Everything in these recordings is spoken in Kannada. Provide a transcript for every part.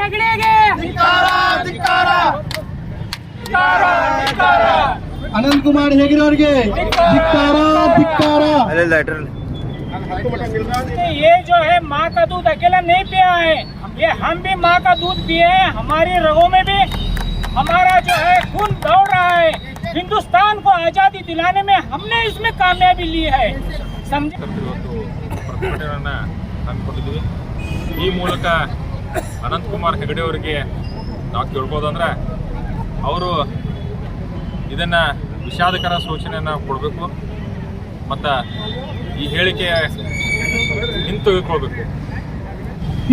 ಹೆಗಡೆಗೆ ಅನಂತ್ ಕುಮಾರ್ ಹೆಗಡೆ ಅವರಿಗೆ ಧಿಕ್ಕಾರ ಧಿಕ್ಕಾರ ये जो है माँ का दूध अकेला नहीं पिया है ये हम भी माँ का दूध पिए हैं हमारी रगों में भी हमारा जो है खून दौड़ रहा है हिंदुस्तान को आजादी दिलाने में हमने इसमें कामयाबी ली है समझे ಇವತ್ತು ಪ್ರತಿಭಟನೆಯನ್ನು ಹಮ್ಮಿಕೊಂಡಿದ್ವಿ ಈ ಮೂಲಕ ಅನಂತಕುಮಾರ್ ಹೆಗಡೆ ಅವರಿಗೆ ನಾವು ಕೇಳ್ಬೋದಂದ್ರೆ ಅವರು ಇದನ್ನು ವಿಷಾದಕರ ಸೂಚನೆಯನ್ನು ಕೊಡಬೇಕು ಮತ್ತು ಈ ಹೇಳಿಕೆ ಹಿಂತೆಗೆದುಕೊಳ್ಬೇಕು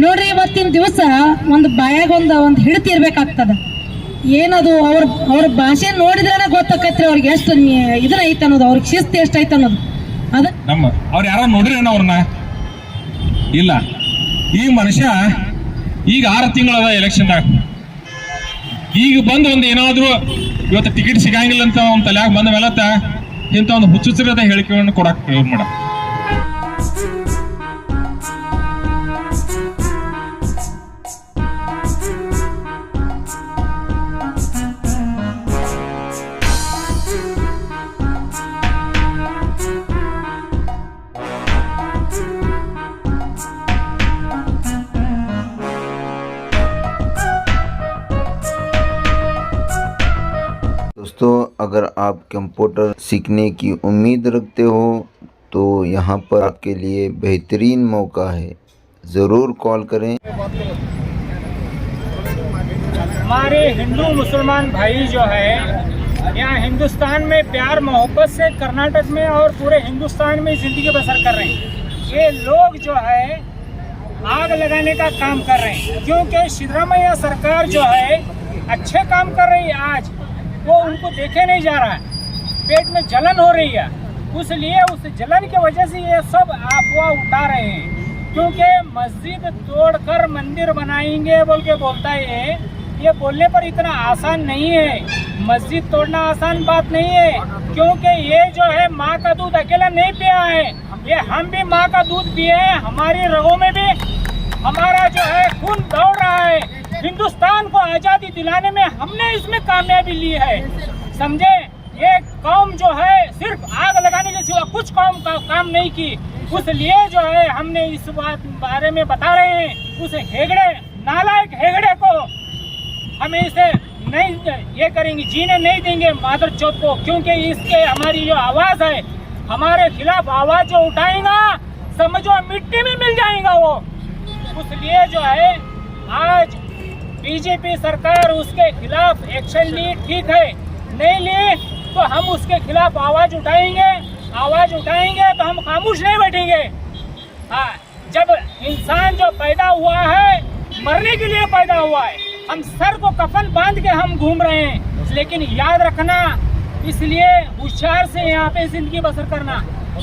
ನೋಡ್ರಿ ಇವತ್ತಿನ ದಿವಸ ಒಂದು ಬಾಯಾಗೊಂದು ಒಂದು ಒಂದು ಹಿಡಿತಿ ಇರ್ಬೇಕಾಗ್ತದ. ಏನದು ಅವ್ರ ಅವ್ರ ಭಾಷೆ ನೋಡಿದ್ರೆ ಗೊತ್ತಾಕೈತ್ರಿ ಅವ್ರಿಗೆ ಎಷ್ಟು ಇದ್ರ ಐತೆ ಅನ್ನೋದು ಅವ್ರಿಗೆ ಶಿಸ್ತು ಎಷ್ಟು ಐತೆ ಅನ್ನೋದು. ಅದ ನಮ್ಮ ಅವ್ರು ಯಾರ ನೋಡ್ರಿ ಅವ್ರನ್ನ? ಇಲ್ಲ. ಈ ಮನುಷ್ಯ ಈಗ ಆರು ತಿಂಗಳದ ಎಲೆಕ್ಷನ್ದಾಗ ಈಗ ಬಂದು ಒಂದು ಏನಾದ್ರು ಇವತ್ತು ಟಿಕೆಟ್ ಸಿಗಂಗಿಲ್ಲ ಅಂತ ಅವ್ನ ತಲೆಯಾಗ ಬಂದ ಮೇಲತ್ತ ಇಂಥ ಒಂದು ಹುಚ್ಚುಚ್ಚರದ ಹೇಳಿಕೆಗಳನ್ನು ಕೊಡಕ್ಕೆ ಮೇಡಮ್ अगर आप कंप्यूटर सीखने की उम्मीद रखते हो तो यहाँ पर आपके लिए बेहतरीन मौका है। ज़रूर कॉल करें। हमारे हिंदू मुसलमान भाई जो है, यहाँ हिंदुस्तान में प्यार मोहब्बत से कर्नाटक में और पूरे हिंदुस्तान में ज़िंदगी बसर कर रहे हैं। ये लोग जो है, आग लगाने का काम कर रहे हैं। क्योंकि सिद्धरामैया सरकार जो है, अच्छे काम कर रही है आज। वो उनको देखे नहीं जा रहा है। पेट में जलन हो रही है। उसलिए उस जलन की वजह से ये सब अफवाह उठा रहे हैं। क्योंकि मस्जिद तोड़कर मंदिर बनाएँगे बोल के बोलता है ये। ये बोलने पर इतना आसान नहीं है। मस्जिद तोड़ना आसान बात नहीं है। क्योंकि ये जो है माँ का दूध अकेला नहीं पिया है। ये हम भी माँ का दूध पिए हैं। हमारी रगों में भी हमारा जो है खून दौड़ रहा है। हिंदुस्तान को आज़ादी दिलाने में हमने इसमें कामयाबी ली है। समझे? ये कौम जो है, सिर्फ़ आग लगाने के सिवा कुछ कौम का काम नहीं की। उसलिए जो है, हमने इस बात बारे में बता रहे हैं। उस हेगड़े, नालायक हेगड़े को हमें इसे नहीं, ये करेंगे, जीने नहीं देंगे मादर चौथ को, क्योंकि इसके हमारी जो आवाज़ है, हमारे खिलाफ आवाज़ जो उठाएगा, समझो, मिट्टी में मिल जाएगा वो। इसलिए जो है, आज बीजेपी सरकार उसके खिलाफ एक्शन ली, ठीक है? नहीं ली तो हम उसके खिलाफ आवाज़ उठाएँगे। आवाज़ उठाएँगे तो हम खामोश नहीं बैठेंगे। हाँ जब इंसान जो पैदा हुआ है, मरने के लिए पैदा हुआ है, हम सर को कफन बाँध के हम घूम रहे हैं। लेकिन याद रखना, इसलिए होशियार से यहाँ पे ज़िंदगी बसर करना।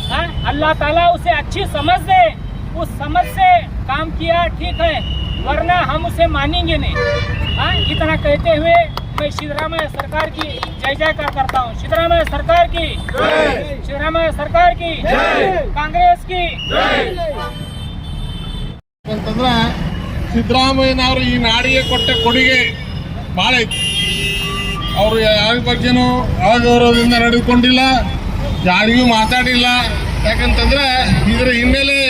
हाँ? अल्लाह ताला उसे अच्छी समझ दे। उस समझ से काम किया, ठीक है? वरना हम उसे मानेंगे नहीं हाँ? इतना कहते हुए मैं सिद्धरामैया सरकार की जय जयकार करता हूँ सिद्धरामैया सरकार की सिद्धरामैया सरकार की कांग्रेस की ಅಂತಂದ್ರೆ ಸಿದ್ದರಾಮಯ್ಯನವರು ಈ ನಾಡಿಗೆ ಕೊಟ್ಟ ಕೊಡುಗೆ ಭಾಳ ಐತಿ ಅವರು ಯಾರ ಬಗ್ಗೆನೂ ಅಗೌರವದಿಂದ ನಡೆದುಕೊಂಡಿಲ್ಲ ಯಾರಿಗೂ ಮಾತಾಡಿಲ್ಲ ಯಾಕಂತಂದ್ರೆ ಇದರ ಹಿನ್ನೆಲೆ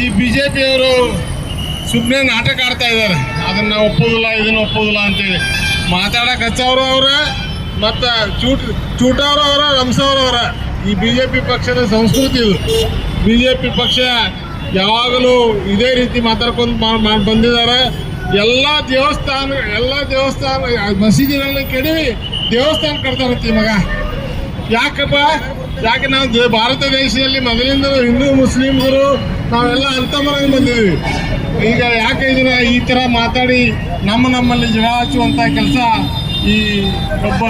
ಈ ಬಿ ಜೆ ಪಿಯವರು ಸುಮ್ಮನೆ ನಾಟಕ ಆಡ್ತಾ ಇದ್ದಾರೆ. ಅದನ್ನ ಒಪ್ಪೋದಿಲ್ಲ, ಇದನ್ನ ಒಪ್ಪೋದಿಲ್ಲ ಅಂತೇಳಿ. ಮಾತಾಡಕ್ಕೆ ಹಚ್ಚವ್ರು ಅವ್ರ, ಮತ್ತು ಚೂಟ್, ಚೂಟವ್ರು ಅವರ ರಂಸವ್ರು ಅವರ. ಈ ಬಿ ಜೆ ಪಿ ಪಕ್ಷದ ಸಂಸ್ಕೃತಿ ಇದು. ಬಿ ಜೆ ಪಿ ಪಕ್ಷ ಯಾವಾಗಲೂ ಇದೇ ರೀತಿ ಮಾತಾಡ್ಕೊಂಡು ಮಾಡಿ ಬಂದಿದ್ದಾರೆ. ಎಲ್ಲ ದೇವಸ್ಥಾನ ಎಲ್ಲ ದೇವಸ್ಥಾನ ಮಸೀದಿಗಳನ್ನ ಕೆಡವಿ ದೇವಸ್ಥಾನ ಕಟ್ತಾರತ್ತಿ ಮಗ. ಯಾಕಪ್ಪ? ಯಾಕೆ ನಾವು ಭಾರತ ದೇಶದಲ್ಲಿ ಮೊದಲಿಂದ ಹಿಂದೂ ಮುಸ್ಲಿಮ್ಸರು ನಾವೆಲ್ಲ ಅಂತ ಮರಂಗ್ ಬಂದಿದ್ದೀವಿ. ಈಗ ಯಾಕೆ ಇದನ್ನ ಈ ಥರ ಮಾತಾಡಿ ನಮ್ಮ ನಮ್ಮಲ್ಲಿ ಜಗಳ ಹಚ್ಚುವಂಥ ಕೆಲಸ ಈ ಒಬ್ಬ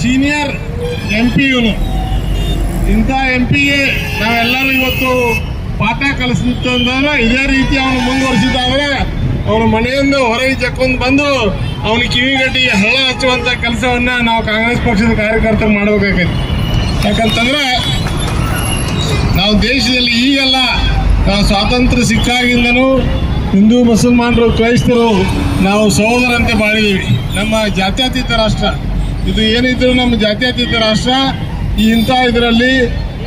ಸೀನಿಯರ್ ಎಂ ಪಿ ಇವನು ಇಂಥ ಎಂ ಪಿಗೆ ನಾವೆಲ್ಲರೂ ಇವತ್ತು ಪಾಠ ಕಲಿಸ್ತಂದ್ರೆ ಇದೇ ರೀತಿ ಅವನು ಮುಂದುವರಿಸಿದ್ದಾದ್ರೆ ಅವನ ಮನೆಯಿಂದ ಹೊರಗೆ ಜಕ್ಕೊಂಡು ಬಂದು ಅವನ ಕಿವಿಗಟ್ಟಿ ಹಳ್ಳ ಹಚ್ಚುವಂಥ ಕೆಲಸವನ್ನ ನಾವು ಕಾಂಗ್ರೆಸ್ ಪಕ್ಷದ ಕಾರ್ಯಕರ್ತರು ಮಾಡಬೇಕಾಗೈತಿ. ಯಾಕಂತಂದ್ರೆ ನಾವು ದೇಶದಲ್ಲಿ ಈಗೆಲ್ಲ ಸ್ವಾತಂತ್ರ್ಯ ಸಿಕ್ಕಾಗಿಂದನೂ ಹಿಂದೂ ಮುಸಲ್ಮಾನರು ಕ್ರೈಸ್ತರು ನಾವು ಸಹೋದರಂತೆ ಬಾಳಿದೀವಿ. ನಮ್ಮ ಜಾತ್ಯತೀತ ರಾಷ್ಟ್ರ. ಇದು ಏನಿದ್ರು ನಮ್ಮ ಜಾತ್ಯತೀತ ರಾಷ್ಟ್ರ. ಇಂಥ ಇದರಲ್ಲಿ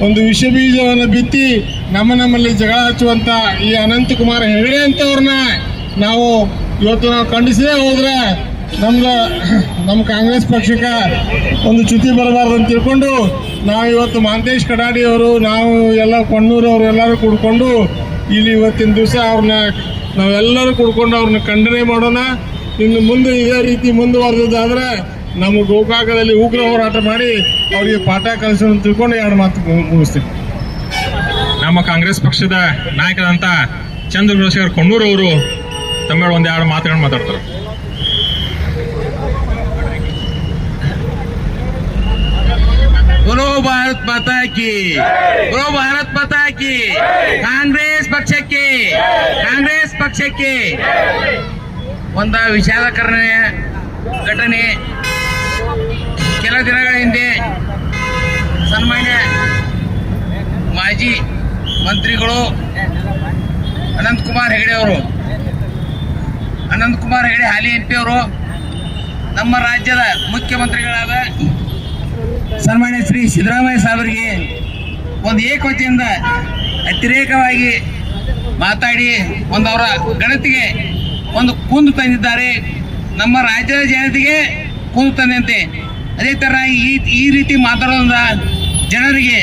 ಒಂದು ವಿಷ ಬೀಜವನ್ನು ಬಿತ್ತಿ ನಮ್ಮ ನಮ್ಮಲ್ಲಿ ಜಗಳ ಹಚ್ಚುವಂಥ ಈ ಅನಂತಕುಮಾರ್ ಹೆಗಡೆ ಅಂತವ್ರನ್ನ ನಾವು ಇವತ್ತು ನಾವು ಖಂಡಿಸದೇ ಹೋದ್ರೆ ನಮ್ದು ನಮ್ಮ ಕಾಂಗ್ರೆಸ್ ಪಕ್ಷಕ್ಕೆ ಒಂದು ಚ್ಯುತಿ ಬರಬಾರ್ದು ಅಂತ ತಿಳ್ಕೊಂಡು ನಾವು ಇವತ್ತು ಮಹಾಂತೇಶ್ ಕಡಾಡಿ ಅವರು, ನಾವು ಎಲ್ಲ ಕೊಣ್ಣೂರು ಅವರು ಎಲ್ಲರೂ ಕೂಡ್ಕೊಂಡು ಇಲ್ಲಿ ಇವತ್ತಿನ ದಿವಸ ಅವ್ರನ್ನ ನಾವೆಲ್ಲರೂ ಕೂಡ್ಕೊಂಡು ಅವ್ರನ್ನ ಖಂಡನೆ ಮಾಡೋಣ. ಇನ್ನು ಮುಂದೆ ಇದೇ ರೀತಿ ಮುಂದುವರೆದಾದ್ರೆ ನಮ್ಮ ಗೋಕಾಕದಲ್ಲಿ ಉಗ್ರ ಹೋರಾಟ ಮಾಡಿ ಅವರಿಗೆ ಪಾಠ ಅಂತ ತಿಳ್ಕೊಂಡು ಎರಡು ಮಾತು ಮುಗಿಸ್ತೀನಿ. ನಮ್ಮ ಕಾಂಗ್ರೆಸ್ ಪಕ್ಷದ ನಾಯಕರಂತ ಚಂದ್ರಶೇಖರ್ ಕೊಣ್ಣೂರು ಅವರು ತಮ್ಮ ಒಂದು ಎರಡು ಮಾತುಗಳನ್ನು ಮಾತಾಡ್ತಾರೆ. ಭಾರತ್ ಪತಾಕಿ ಪ್ರೋ ಭಾರತ್ ಪತಾಕಿ ಕಾಂಗ್ರೆಸ್ ಪಕ್ಷಕ್ಕೆ ಕಾಂಗ್ರೆಸ್ ಪಕ್ಷಕ್ಕೆ ಒಂದು ವಿಶಾಲಕರಣೆಯ ಘಟನೆ ಕೆಲ ದಿನಗಳ ಹಿಂದೆ ಸನ್ಮಾನ್ಯ ಮಾಜಿ ಮಂತ್ರಿಗಳು ಅನಂತಕುಮಾರ್ ಹೆಗಡೆ ಅವರು. ಅನಂತಕುಮಾರ್ ಹೆಗಡೆ ಹಾಲಿ ಎಂ ಅವರು ನಮ್ಮ ರಾಜ್ಯದ ಮುಖ್ಯಮಂತ್ರಿಗಳಾದ ಸನ್ಮಾನ್ಯ ಶ್ರೀ ಸಿದ್ದರಾಮಯ್ಯ ಸಾಹೇಬರಿಗೆ ಒಂದು ಏಕವಚನದಿಂದ ಅತಿರೇಕವಾಗಿ ಮಾತಾಡಿ ಒಂದು ಅವರ ಗಣತಿಗೆ ಒಂದು ಕುಂದು ತಂದಿದ್ದಾರೆ. ನಮ್ಮ ರಾಜ್ಯದ ಜನತೆಗೆ ಕುಂದು ತಂದಂತೆ. ಅದೇ ಥರ ಈ ಈ ರೀತಿ ಮಾತಾಡೋದ್ರಿಂದ ಜನರಿಗೆ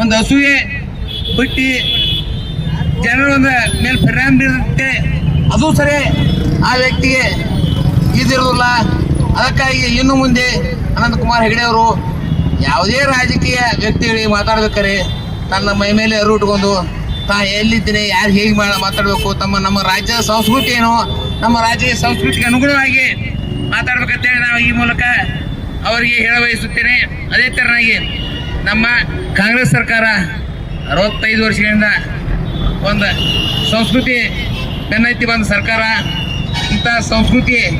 ಒಂದು ಹಸುವೆ ಬಿಟ್ಟು ಜನರ ಒಂದು ಮೇಲೆ ಪರಿಣಾಮ ಬೀರುತ್ತೆ. ಅದು ಸರಿ ಆ ವ್ಯಕ್ತಿಗೆ ಇದಿರೋದಿಲ್ಲ ಅದಕ್ಕಾಗಿ ಇನ್ನು ಮುಂದೆ ಅನಂತಕುಮಾರ್ ಹೆಗಡೆ ಅವರು ಯಾವುದೇ ರಾಜಕೀಯ ವ್ಯಕ್ತಿಗಳಿಗೆ ಮಾತಾಡ್ಬೇಕಾರೆ ತನ್ನ ಮೈ ಮೇಲೆ ಅರು ಇಟ್ಕೊಂಡು ತಾ ಎಲ್ಲಿದ್ದೀನಿ? ಯಾರು ಹೇಗೆ ಮಾ- ಮಾತಾಡಬೇಕು? ತಮ್ಮ, ನಮ್ಮ ರಾಜ್ಯದ ಸಂಸ್ಕೃತಿ ಏನು? ನಮ್ಮ ರಾಜ್ಯದ ಸಂಸ್ಕೃತಿಗೆ ಅನುಗುಣವಾಗಿ ಮಾತಾಡ್ಬೇಕಂತೇಳಿ ನಾವು ಈ ಮೂಲಕ ಅವರಿಗೆ ಹೇಳ ಬಯಸುತ್ತೇನೆ. ಅದೇ ಥರನಾಗಿ ನಮ್ಮ ಕಾಂಗ್ರೆಸ್ ಸರ್ಕಾರ ಅರವತ್ತೈದು ವರ್ಷಗಳಿಂದ ಒಂದು ಸಂಸ್ಕೃತಿ ಬೆನ್ನೈತಿ ಬಂದ ಸರ್ಕಾರ. ಇಂಥ ಸಂಸ್ಕೃತಿ,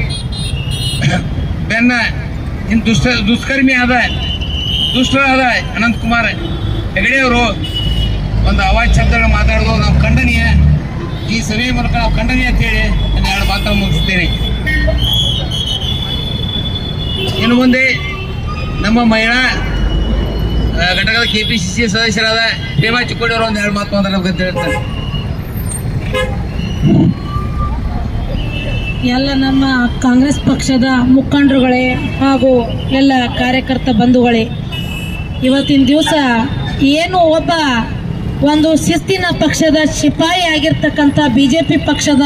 ಬೆನ್ನ ಇನ್ನು ದುಷ್ಟ, ದುಷ್ಕರ್ಮಿ ಆದ ದುಷ್ಟರಾದ ಅನಂತಕುಮಾರ್ ಹೆಗಡೆ ಅವರು ಒಂದು ಅವಾಜ್ ಶಬ್ದಗಳು ಮಾತಾಡೋದು ನಾವು ಖಂಡನೀಯ, ಈ ಸಭೆಯ ಮೂಲಕ ನಾವು ಖಂಡನೀಯ ಅಂತೇಳಿ ಒಂದು ಎರಡು ಮಾತನ್ನು ಮುಗಿಸ್ತೇನೆ. ಇನ್ನು ಮುಂದೆ ನಮ್ಮ ಮಹಿಳಾ ಘಟಕದ ಕೆ ಪಿ ಸಿ ಸಿ ಸದಸ್ಯರಾದ ಹೇಮಾ ಚಿಕ್ಕೋಡಿ ಅವರು ಒಂದು ಎರಡು ಮಾತು ಮಾತಾಡಬೇಕಂತ ಹೇಳ್ತಾರೆ. ಎಲ್ಲ ನಮ್ಮ ಕಾಂಗ್ರೆಸ್ ಪಕ್ಷದ ಮುಖಂಡರುಗಳೇ ಹಾಗೂ ಎಲ್ಲ ಕಾರ್ಯಕರ್ತ ಬಂಧುಗಳೇ ಇವತ್ತಿನ ದಿವಸ ಏನು ಒಬ್ಬ ಒಂದು ಶಿಸ್ತಿನ ಪಕ್ಷದ ಶಿಪಾಯಿ ಆಗಿರ್ತಕ್ಕಂಥ ಬಿ ಜೆ ಪಿ ಪಕ್ಷದ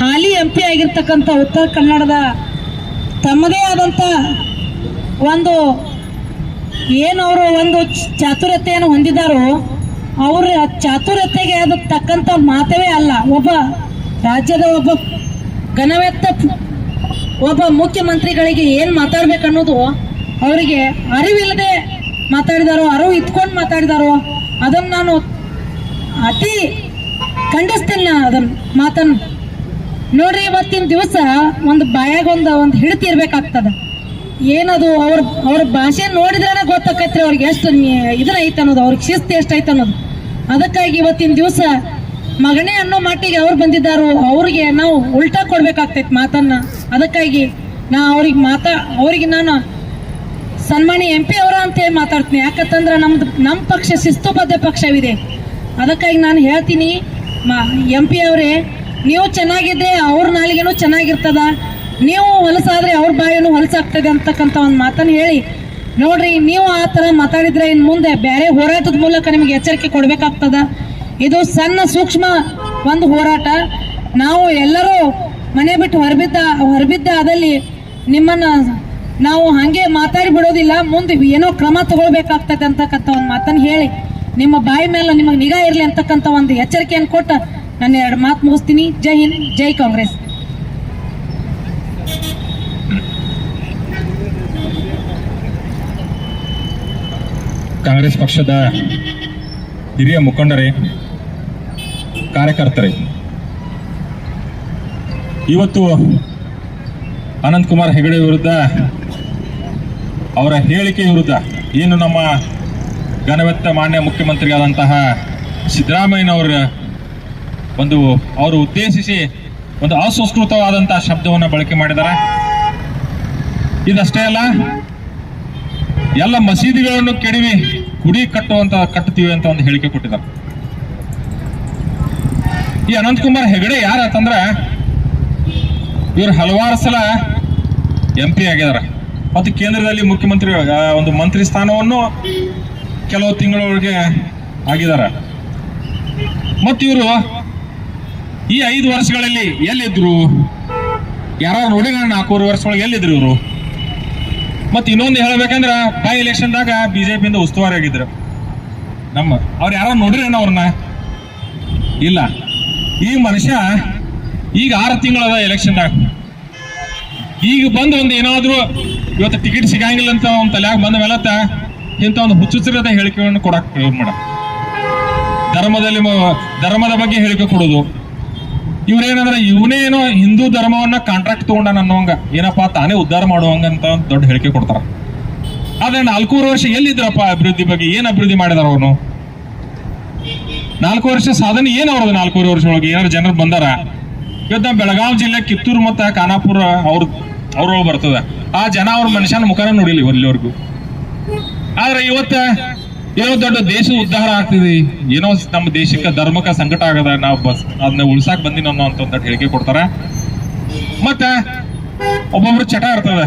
ಹಾಲಿ ಎಂ ಪಿ ಆಗಿರ್ತಕ್ಕಂಥ ಉತ್ತರ ಕನ್ನಡದ ತಮ್ಮದೇ ಆದಂಥ ಒಂದು ಏನು ಅವರು ಒಂದು ಚಾತುರ್ಯತೆಯನ್ನು ಹೊಂದಿದ್ದಾರೋ ಅವರ ಚಾತುರ್ಯತೆಗೆ ಅದು ತಕ್ಕಂಥ ಮಾತವೇ ಅಲ್ಲ. ಒಬ್ಬ ರಾಜ್ಯದ ಒಬ್ಬ ಘನವೆತ್ತ ಒಬ್ಬ ಮುಖ್ಯಮಂತ್ರಿಗಳಿಗೆ ಏನು ಮಾತಾಡ್ಬೇಕು ಅನ್ನೋದು ಅವರಿಗೆ ಅರಿವಿಲ್ಲದೆ ಮಾತಾಡಿದಾರೋ ಅರವು ಇತ್ಕೊಂಡು ಮಾತಾಡಿದಾರೋ, ಅದನ್ನು ನಾನು ಅತಿ ಖಂಡಿಸ್ತೇನೆ ನಾನು ಅದನ್ನು ಮಾತನ್ನು ನೋಡ್ರಿ, ಇವತ್ತಿನ ದಿವಸ ಒಂದು ಬಾಯಾಗ ಒಂದು ಒಂದು ಹಿಡಿತಿ ಇರ್ಬೇಕಾಗ್ತದ. ಏನದು ಅವ್ರ ಅವ್ರ ಭಾಷೆ ನೋಡಿದ್ರೇನೆ ಗೊತ್ತಾಕೈತ್ರಿ ಅವ್ರಿಗೆ ಎಷ್ಟು ಐತೆ ಅನ್ನೋದು, ಅವ್ರಿಗೆ ಶಿಸ್ತು ಎಷ್ಟು ಐತೆ ಅನ್ನೋದು. ಅದಕ್ಕಾಗಿ ಇವತ್ತಿನ ದಿವಸ ಮಗನೇ ಅನ್ನೋ ಮಾಟಿಗೆ ಅವ್ರು ಬಂದಿದ್ದಾರೋ, ಅವ್ರಿಗೆ ನಾವು ಉಲ್ಟಾ ಕೊಡ್ಬೇಕಾಗ್ತೈತಿ ಮಾತನ್ನ. ಅದಕ್ಕಾಗಿ ನಾ ಅವ್ರಿಗೆ ಮಾತಾ ಅವ್ರಿಗೆ ನಾನು ಸನ್ಮಾನ್ಯ ಎಂ ಪಿ ಅವರ ಅಂತೇಳಿ ಮಾತಾಡ್ತೀನಿ. ಯಾಕಂತಂದ್ರೆ ನಮ್ದು ನಮ್ಮ ಪಕ್ಷ ಶಿಸ್ತುಬದ್ಧ ಪಕ್ಷವಿದೆ. ಅದಕ್ಕಾಗಿ ನಾನು ಹೇಳ್ತೀನಿ ಎಂ ಪಿ ಅವರೇ, ನೀವು ಚೆನ್ನಾಗಿದ್ರೆ ಅವ್ರ ನಾಲಿಗೆನೂ ಚೆನ್ನಾಗಿರ್ತದ. ನೀವು ಹೊಲಸಾದ್ರೆ ಅವ್ರ ಬಾಯಿನೂ ಹೊಲಸಾಗ್ತದೆ ಅಂತಕ್ಕಂಥ ಒಂದು ಮಾತನ್ನು ಹೇಳಿ. ನೋಡ್ರಿ, ನೀವು ಆ ಥರ ಮಾತಾಡಿದ್ರೆ ಇನ್ನು ಮುಂದೆ ಬೇರೆ ಹೋರಾಟದ ಮೂಲಕ ನಿಮಗೆ ಎಚ್ಚರಿಕೆ ಕೊಡಬೇಕಾಗ್ತದ. ಇದು ಸಣ್ಣ ಸೂಕ್ಷ್ಮ ಒಂದು ಹೋರಾಟ. ನಾವು ಎಲ್ಲರೂ ಮನೆ ಬಿಟ್ಟು ಹೊರಬಿದ್ದ ಹೊರಬಿದ್ದ ಅದಲ್ಲಿ ನಿಮ್ಮನ್ನ ನಾವು ಹಾಗೆ ಮಾತಾಡಿ ಬಿಡೋದಿಲ್ಲ, ಮುಂದೆ ಏನೋ ಕ್ರಮ ತಗೊಳ್ಬೇಕಾಗ್ತದೆ ಅಂತಕ್ಕಂಥ ಒಂದು ಮಾತನ್ನು ಹೇಳಿ, ನಿಮ್ಮ ಬಾಯಿ ಮೇಲೆ ನಿಮಗೆ ನಿಗಾ ಇರಲಿ ಅಂತಕ್ಕಂಥ ಒಂದು ಎಚ್ಚರಿಕೆಯನ್ನು ಕೊಟ್ಟು ನಾನು ಎರಡು ಮಾತು ಮುಗಿಸ್ತೀನಿ. ಜೈ ಹಿಂದ್, ಜೈ ಕಾಂಗ್ರೆಸ್. ಕಾಂಗ್ರೆಸ್ ಪಕ್ಷದ ಹಿರಿಯ ಮುಖಂಡರೇ, ಕಾರ್ಯಕರ್ತರೇ, ಇವತ್ತು ಅನಂತಕುಮಾರ್ ಹೆಗಡೆ ವಿರುದ್ಧ ಅವರ ಹೇಳಿಕೆ ವಿರುದ್ಧ ಏನು ನಮ್ಮ ಘನವೆತ್ತ ಮಾನ್ಯ ಮುಖ್ಯಮಂತ್ರಿಯಾದಂತಹ ಸಿದ್ದರಾಮಯ್ಯನವರ ಒಂದು, ಅವರು ಉದ್ದೇಶಿಸಿ ಒಂದು ಅಸಂಸ್ಕೃತವಾದಂತಹ ಶಬ್ದವನ್ನು ಬಳಕೆ ಮಾಡಿದ್ದಾರೆ. ಇದಷ್ಟೇ ಅಲ್ಲ, ಎಲ್ಲ ಮಸೀದಿಗಳನ್ನು ಕೆಡವಿ ಕುಡಿ ಕಟ್ಟುವಂತ, ಕಟ್ಟುತ್ತೀವಿ ಅಂತ ಒಂದು ಹೇಳಿಕೆ ಕೊಟ್ಟಿದ್ದಾರೆ. ಈ ಅನಂತಕುಮಾರ್ ಹೆಗಡೆ ಯಾರಂತಂದ್ರ ಇವರು ಹಲವಾರು ಸಲ ಎಂ ಪಿ ಆಗಿದ್ದಾರೆ. ಮತ್ತು ಕೇಂದ್ರದಲ್ಲಿ ಮುಖ್ಯಮಂತ್ರಿ ಒಂದು ಮಂತ್ರಿ ಸ್ಥಾನವನ್ನು ಕೆಲವು ತಿಂಗಳವರೆಗೆ ಆಗಿದ್ದಾರೆ. ಮತ್ತು ಇವರು ಈ ಐದು ವರ್ಷಗಳಲ್ಲಿ ಎಲ್ಲಿದ್ರು? ಯಾರು ನೋಡಿ ನಾನು ನಾಲ್ಕೂವರೆ ವರ್ಷದೊಳಗೆ ಎಲ್ಲಿದ್ರು ಇವರು? ಮತ್ತು ಇನ್ನೊಂದು ಹೇಳಬೇಕಂದ್ರೆ ಬೈ ಎಲೆಕ್ಷನ್ದಾಗ ಬಿಜೆಪಿಯಿಂದ ಉಸ್ತುವಾರಿ ಆಗಿದ್ರು. ನಮ್ಮ, ಅವ್ರು ಯಾರೋ ನೋಡಿರೇನ ಅವ್ರನ್ನ? ಇಲ್ಲ. ಈ ಮನುಷ್ಯ ಈಗ ಆರು ತಿಂಗಳದ ಎಲೆಕ್ಷನ್ದಾಗ ಈಗ ಬಂದು ಒಂದು ಏನಾದರೂ ಇವತ್ತು ಟಿಕೆಟ್ ಸಿಗಂಗಿಲ್ಲ ಅಂತ ಒಂದು ತಲೆಯಾಗ ಬಂದ ಮೇಲತ್ತ ಇಂಥ ಒಂದು ಹುಚ್ಚುಚ್ಚಿರದ ಹೇಳಿಕೆಗಳನ್ನು ಕೊಡಕ್ ಮೇಡಮ್ ಧರ್ಮದಲ್ಲಿ ಧರ್ಮದ ಬಗ್ಗೆ ಹೇಳಿಕೆ ಕೊಡೋದು. ಇವ್ರೇನಂದ್ರೆ ಇವನೇನೋ ಹಿಂದೂ ಧರ್ಮವನ್ನ ಕಾಂಟ್ರಾಕ್ಟ್ ತಗೊಂಡ ಅನ್ನೋಂಗ. ಏನಪ್ಪಾ ತಾನೇ ಉದ್ಧಾರ ಮಾಡುವಂಗ ಅಂತ ದೊಡ್ಡ ಹೇಳಿಕೆ ಕೊಡ್ತಾರ. ಆದ್ರೆ ನಾಲ್ಕೂವರೆ ವರ್ಷ ಎಲ್ಲಿದ್ರಪ್ಪ ಅಭಿವೃದ್ಧಿ ಬಗ್ಗೆ? ಏನ್ ಅಭಿವೃದ್ಧಿ ಮಾಡಿದಾರ ಅವನು ನಾಲ್ಕು ವರ್ಷ ಸಾಧನೆ ಏನ್ ಅವ್ರದ್ದು ನಾಲ್ಕೂವರೆ ವರ್ಷ ಒಳಗೆ? ಏನಾರು ಜನರು ಬಂದಾರ? ಇವತ್ತು ಬೆಳಗಾವಿ ಜಿಲ್ಲೆ ಕಿತ್ತೂರು ಮತ್ತ ಖಾನಾಪುರ ಅವ್ರ ಅವ್ರೊಳಗೆ ಬರ್ತದ. ಆ ಜನ ಅವ್ರ ಮನುಷ್ಯನ ಮುಖನ ನೋಡಿಲಿ ಇಲ್ಲಿವರೆಗೂ ಆದ್ರೆ ಇವತ್ತ ಏನೋ ದೊಡ್ಡ ದೇಶ ಉದ್ಧಾರ ಆಗ್ತಿದೆ. ಏನೋ ನಮ್ಮ ದೇಶಕ್ಕೆ ಧರ್ಮಕ್ಕೆ ಸಂಕಟ ಆಗದ, ನಾವು ಬಸ್ ಅದನ್ನ ಉಳ್ಸಾಕ್ ಬಂದಿನ ಅನ್ನೋ ಅಂತ ಹೇಳಿಕೆ ಕೊಡ್ತಾರ. ಮತ್ತ ಒಬ್ಬೊಬ್ರು ಚಟ ಇರ್ತದೆ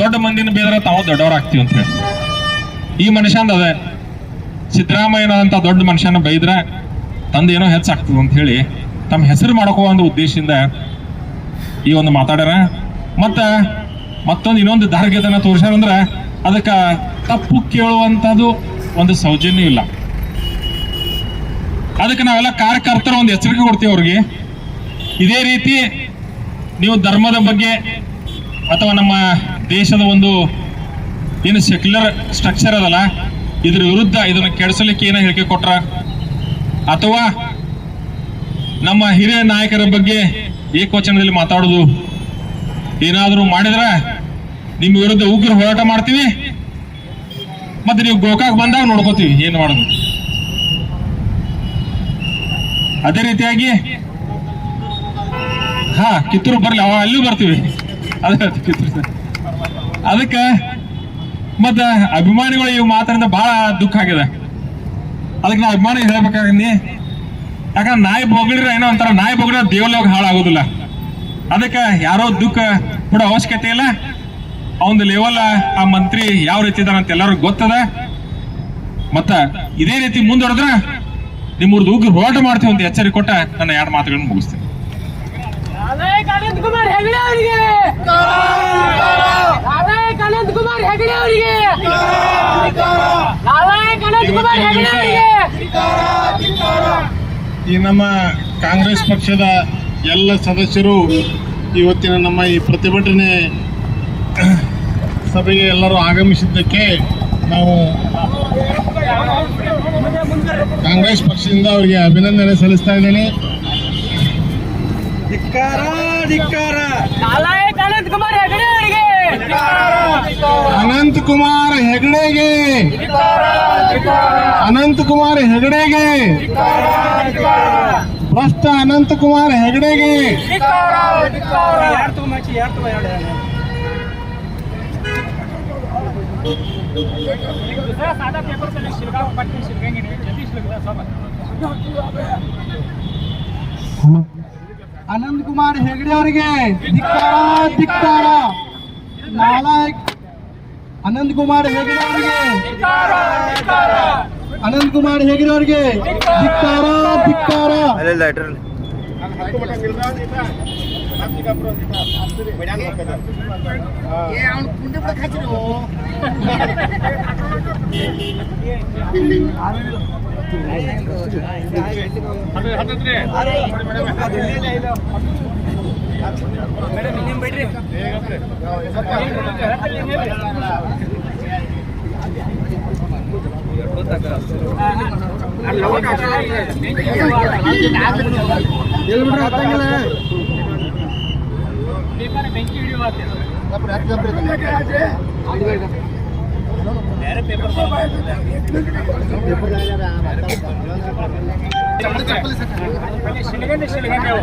ದೊಡ್ಡ ಮಂದಿನ ಬೇದ್ರೆ ತಾವು ದೊಡ್ಡವ್ರ ಆಗ್ತೀವಿ ಅಂತ ಹೇಳಿ. ಈ ಮನುಷ್ಯಂದ ಅದ. ಸಿದ್ದರಾಮಯ್ಯನ ಅಂತ ದೊಡ್ಡ ಮನುಷ್ಯನ ಬೈದ್ರೆ ತಂದೇನೋ ಹೆಚ್ಚಾಗ್ತದೆ ಅಂತ ಹೇಳಿ ತಮ್ಮ ಹೆಸರು ಮಾಡ್ಕೋ ಒಂದು ಉದ್ದೇಶದಿಂದ ಈ ಒಂದು ಮಾತಾಡ್ಯಾರ. ಮತ್ತ ಮತ್ತೊಂದು ಇನ್ನೊಂದು ಧಾರ್ಗ್ಯತನ ತೋರ್ಸ್ಯಾರಂದ್ರ ಅದಕ್ಕ ತಪ್ಪು ಕೇಳುವಂಥದ್ದು ಒಂದು ಸೌಜನ್ಯ ಇಲ್ಲ. ಅದಕ್ಕೆ ನಾವೆಲ್ಲ ಕಾರ್ಯಕರ್ತರ ಒಂದು ಎಚ್ಚರಿಕೆ ಕೊಡ್ತೀವಿ ಅವ್ರಿಗೆ. ಇದೇ ರೀತಿ ನೀವು ಧರ್ಮದ ಬಗ್ಗೆ ಅಥವಾ ನಮ್ಮ ದೇಶದ ಒಂದು ಏನು ಸೆಕ್ಯುಲರ್ ಸ್ಟ್ರಕ್ಚರ್ ಅದಲ್ಲ, ಇದ್ರ ವಿರುದ್ಧ ಇದನ್ನ ಕೆಡಿಸಲಿಕ್ಕೆ ಏನೋ ಹೇಳಿಕೆ ಕೊಟ್ರ, ಅಥವಾ ನಮ್ಮ ಹಿರಿಯ ನಾಯಕರ ಬಗ್ಗೆ ಏಕವಚನದಲ್ಲಿ ಮಾತಾಡೋದು ಏನಾದರೂ ಮಾಡಿದ್ರೆ ನಿಮ್ಮ ವಿರುದ್ಧ ಉಗ್ರ ಹೋರಾಟ ಮಾಡ್ತೀವಿ. ಮತ್ತೆ ನೀವು ಗೋಕಾಕ್ ಬಂದಾಗ ನೋಡ್ಕೋತೀವಿ, ಏನು ಮಾಡೋದು. ಅದೇ ರೀತಿಯಾಗಿ, ಹಾ, ಕಿತ್ತೂರು ಬರಲಿ, ಅವ ಅಲ್ಲೂ ಬರ್ತೀವಿ. ಅದೇ ಕಿತ್ತೂರು ಅದಕ್ಕೆ ಮತ್ತ ಅಭಿಮಾನಿಗಳು ಇವು ಮಾತಿನಿಂದ ಬಹಳ ದುಃಖ ಆಗಿದೆ. ಅದಕ್ಕೆ ನಾವು ಅಭಿಮಾನಿ ಹೇಳ್ಬೇಕಾಗಿ ಯಾಕಂದ್ರೆ ನಾಯಿ ಬೊಗಳಿರ ಏನೋ ಅಂತಾರ ನಾಯಿ ಬೊಗಳಿರೋ ದೇವಲೋಕ ಹಾಳಾಗೋದಿಲ್ಲ. ಅದಕ್ಕೆ ಯಾರೋ ದುಃಖ ಕೂಡ ಅವಶ್ಯಕತೆ ಇಲ್ಲ. ಅವನ ಲೆವೆಲ್ ಆ ಮಂತ್ರಿ ಯಾವ ರೀತಿ ಇದ್ದಾನೆ ಅಂತ ಎಲ್ಲರಿಗೂ ಗೊತ್ತದ? ಮತ್ತ ಇದೇ ರೀತಿ ಮುಂದುವರೆದ್ರ ನಿಮ್ಮೂರ್ದು ಉಗ್ರ ಹೋರಾಟ ಮಾಡ್ತೀವಿ ಅಂತ ಎಚ್ಚರಿಕೆ ಕೊಟ್ಟ ನನ್ನ ಎರಡು ಮಾತುಗಳನ್ನು ಮುಗಿಸ್ತೇನೆ. ಈ ನಮ್ಮ ಕಾಂಗ್ರೆಸ್ ಪಕ್ಷದ ಎಲ್ಲ ಸದಸ್ಯರು ಇವತ್ತಿನ ನಮ್ಮ ಈ ಪ್ರತಿಭಟನೆ ಸಭೆಗೆ ಎಲ್ಲರೂ ಆಗಮಿಸಿದ್ದಕ್ಕೆ ನಾವು ಕಾಂಗ್ರೆಸ್ ಪಕ್ಷದಿಂದ ಅವರಿಗೆ ಅಭಿನಂದನೆ ಸಲ್ಲಿಸ್ತಾ ಇದ್ದೇನೆ. ಅನಂತ್ ಕುಮಾರ್ ಹೆಗಡೆ ಅವರಿಗೆ ಅನಂತ್ ಕುಮಾರ್ ಹೆಗಡೆಗೆ. ಅನಂತ್ ಕುಮಾರ್ ಹೆಗಡೆಗೆ ಭ್ರಷ್ಟ ಅನಂತ್ ಕುಮಾರ್ ಹೆಗಡೆಗೆ साधा पेपर से शिलगाव पट्टी शिलगेंगे नहीं जल्दी शिलगता सब ಅನಂತ್ ಕುಮಾರ್ ಹೆಗಡೆ ಅವರಿಗೆ ಧಿಕ್ಕಾರ ಧಿಕ್ಕಾರ ನಾಲಾಯಕ್ ಅನಂತ್ ಕುಮಾರ್ ಹೆಗಡೆ ಅವರಿಗೆ ಅನಂತ್ ಕುಮಾರ್ ಹೇಗಿರೋರಿಗೆ? ಧಿಕ್ಕಾರ ಧಿಕ್ಕಾರ. ಮೇಡಮ್ ಬೆಂಕಿ ಶಿಲಗಂಡೆ ಶಿಲಗಂಡೆ ಅವು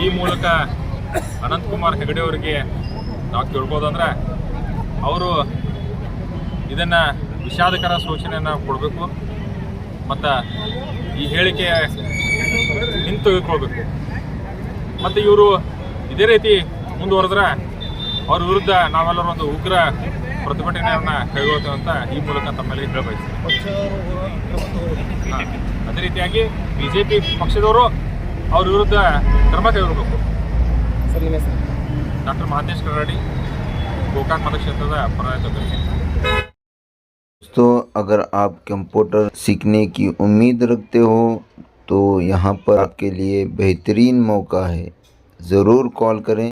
ಈ ಮೂಲಕ ಅನಂತಕುಮಾರ್ ಹೆಗಡೆ ಅವರಿಗೆ ನಾವು ಕೇಳ್ಬೋದಂದ್ರೆ ಅವರು ಇದನ್ನ ವಿಷಾದಕರ ಸೂಚನೆಯನ್ನ ಕೊಡಬೇಕು. ಮತ್ತು ಈ ಹೇಳಿಕೆ ಹಿಂತೆಗೆದುಕೊಳ್ಬೇಕು ಮತ್ತು ಇವರು ಇದೇ ರೀತಿ ಮುಂದುವರೆದ್ರೆ ಅವ್ರ ವಿರುದ್ಧ ನಾವೆಲ್ಲರೂ ಒಂದು ಉಗ್ರ ಪ್ರತಿಭಟನೆಯನ್ನ ಕೈಗೊಳ್ತೇವೆ ಅಂತ ಈ ಮೂಲಕ ತಮ್ಮಲ್ಲಿ ಹೇಳಬಯಸ್ತೀನಿ ಹಾ. ಅದೇ ರೀತಿಯಾಗಿ ಬಿಜೆಪಿ ಪಕ್ಷದವರು ಅವ್ರ ವಿರುದ್ಧ ಕ್ರಮ ಕೈಗೊಳ್ಳಬೇಕು ಡಾಕ್ಟರ್ ಮಹಾಂತೇಶ್ ಕರಾಡಿ ಗೋಕಾಕ್ ಮತಕ್ಷೇತ್ರದ ಪರಾಜಿತ दोस्तों अगर आप कंप्यूटर सीखने की उम्मीद रखते हो तो यहाँ पर आपके लिए बेहतरीन मौका है। ज़रूर कॉल करें।